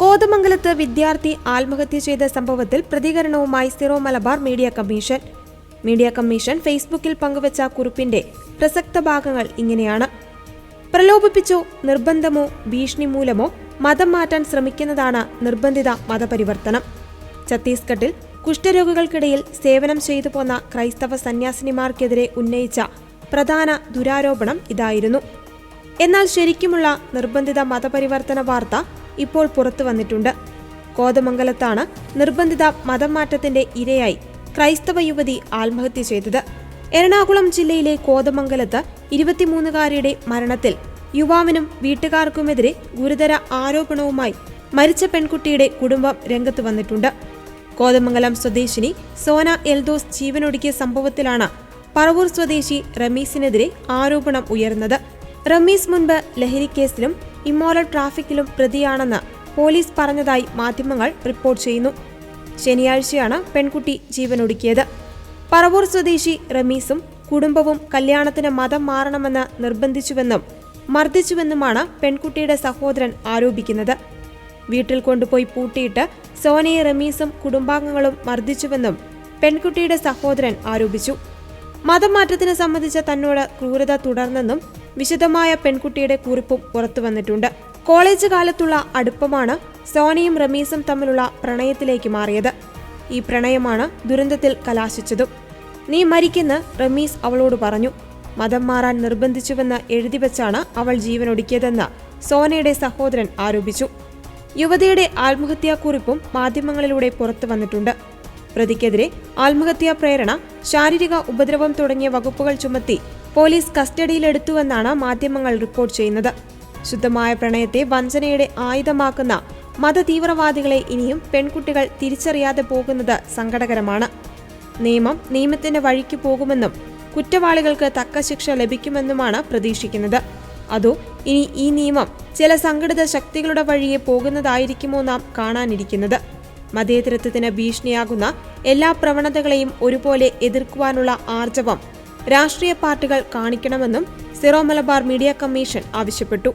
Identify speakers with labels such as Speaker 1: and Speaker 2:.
Speaker 1: കോതമംഗലത്ത് വിദ്യാർത്ഥി ആത്മഹത്യ ചെയ്ത സംഭവത്തിൽ പ്രതികരണവുമായി Syro Malabar media commission. Media commission ഫേസ്ബുക്കിൽ പങ്കുവച്ച കുറിപ്പിന്റെ പ്രസക്ത ഭാഗങ്ങൾ ഇങ്ങനെയാണ്. പ്രലോഭിപ്പിച്ചോ നിർബന്ധമോ ഭീഷണി മൂലമോ മതം മാറ്റാൻ ശ്രമിക്കുന്നതാണ് നിർബന്ധിത മതപരിവർത്തനം. ഛത്തീസ്ഗഡിൽ കുഷ്ഠരോഗികൾക്കിടയിൽ സേവനം ചെയ്തു പോന്ന ക്രൈസ്തവ സന്യാസിനിമാർക്കെതിരെ ഉന്നയിച്ച പ്രധാന ദുരാരോപണം ഇതായിരുന്നു. എന്നാൽ ശരിക്കുമുള്ള നിർബന്ധിത മതപരിവർത്തന വാർത്ത ഇപ്പോൾ പുറത്തു വന്നിട്ടുണ്ട്. കോതമംഗലത്താണ് നിർബന്ധിത മതം മാറ്റത്തിന്റെ ഇരയായി ക്രൈസ്തവ യുവതി ആത്മഹത്യ ചെയ്തത്. എറണാകുളം ജില്ലയിലെ കോതമംഗലത്ത് ഇരുപത്തിമൂന്നുകാരിയുടെ മരണത്തിൽ യുവാവിനും വീട്ടുകാർക്കുമെതിരെ ഗുരുതര ആരോപണവുമായി മരിച്ച പെൺകുട്ടിയുടെ കുടുംബം രംഗത്ത് വന്നിട്ടുണ്ട്. കോതമംഗലം സ്വദേശിനി സോന എൽദോസ് ജീവനൊടുക്കിയ സംഭവത്തിലാണ് പറവൂർ സ്വദേശി റമീസിനെതിരെ ആരോപണം ഉയർന്നത്. റമീസ് മുൻപ് ലഹരിക്കേസിലും ഇമ്മോറൽ ട്രാഫിക്കിലും പ്രതിയാണെന്ന് പോലീസ് പറഞ്ഞതായി മാധ്യമങ്ങൾ റിപ്പോർട്ട് ചെയ്യുന്നു. ശനിയാഴ്ചയാണ് പെൺകുട്ടി ജീവനൊടുക്കിയത്. പറവൂർ സ്വദേശി റമീസും കുടുംബവും കല്യാണത്തിന് മതം മാറണമെന്ന് നിർബന്ധിച്ചുവെന്നും മർദ്ദിച്ചുവെന്നുമാണ് പെൺകുട്ടിയുടെ സഹോദരൻ ആരോപിക്കുന്നത്. വീട്ടിൽ കൊണ്ടുപോയി പൂട്ടിയിട്ട് സോനയെ റമീസും കുടുംബാംഗങ്ങളും മർദ്ദിച്ചുവെന്നും പെൺകുട്ടിയുടെ സഹോദരൻ ആരോപിച്ചു. മതം മാറ്റത്തിന് സംബന്ധിച്ച തന്നോട് ക്രൂരത തുടർന്നെന്നും വിശദമായ പെൺകുട്ടിയുടെ കുറിപ്പും പുറത്തുവന്നിട്ടുണ്ട് കോളേജ് കാലത്തുള്ള അടുപ്പമാണ് സോനിയും റമീസും തമ്മിലുള്ള പ്രണയത്തിലേക്ക് മാറിയത്. ഈ പ്രണയമാണ് ദുരന്തത്തിൽ കലാശിച്ചതും. നീ മരിക്കുന്ന റമീസ് അവളോട് പറഞ്ഞു. മതം മാറാൻ നിർബന്ധിച്ചുവെന്ന് എഴുതിവെച്ചാണ് അവൾ ജീവനൊടുക്കിയതെന്ന് സോനയുടെ സഹോദരൻ ആരോപിച്ചു. യുവതിയുടെ ആത്മഹത്യാക്കുറിപ്പും മാധ്യമങ്ങളിലൂടെ പുറത്തു വന്നിട്ടുണ്ട്. പ്രതിക്കെതിരെ ആത്മഹത്യാ പ്രേരണ ശാരീരിക ഉപദ്രവം തുടങ്ങിയ വകുപ്പുകൾ ചുമത്തി പോലീസ് കസ്റ്റഡിയിലെടുത്തുവെന്നാണ് മാധ്യമങ്ങൾ റിപ്പോർട്ട് ചെയ്യുന്നത്. ശുദ്ധമായ പ്രണയത്തെ വഞ്ചനയുടെ ആയുധമാക്കുന്ന മതതീവ്രവാദികളെ ഇനിയും പെൺകുട്ടികൾ തിരിച്ചറിയാതെ പോകുന്നത് സങ്കടകരമാണ്. നിയമം നിയമത്തിന്റെ വഴിക്ക് പോകുമെന്നും കുറ്റവാളികൾക്ക് തക്ക ശിക്ഷ ലഭിക്കുമെന്നുമാണ് പ്രതീക്ഷിക്കുന്നത്. അതോ ഇനി ഈ നിയമം ചില സംഘടിത ശക്തികളുടെ വഴിയെ പോകുന്നതായിരിക്കുമോ നാം കാണാനിരിക്കുന്നത്. മതേതരത്വത്തിന് ഭീഷണിയാകുന്ന എല്ലാ പ്രവണതകളെയും ഒരുപോലെ എതിർക്കുവാനുള്ള ആർജവം രാഷ്ട്രീയ പാർട്ടികൾ കാണിക്കണമെന്നും സിറോ മലബാർ മീഡിയ കമ്മീഷൻ ആവശ്യപ്പെട്ടു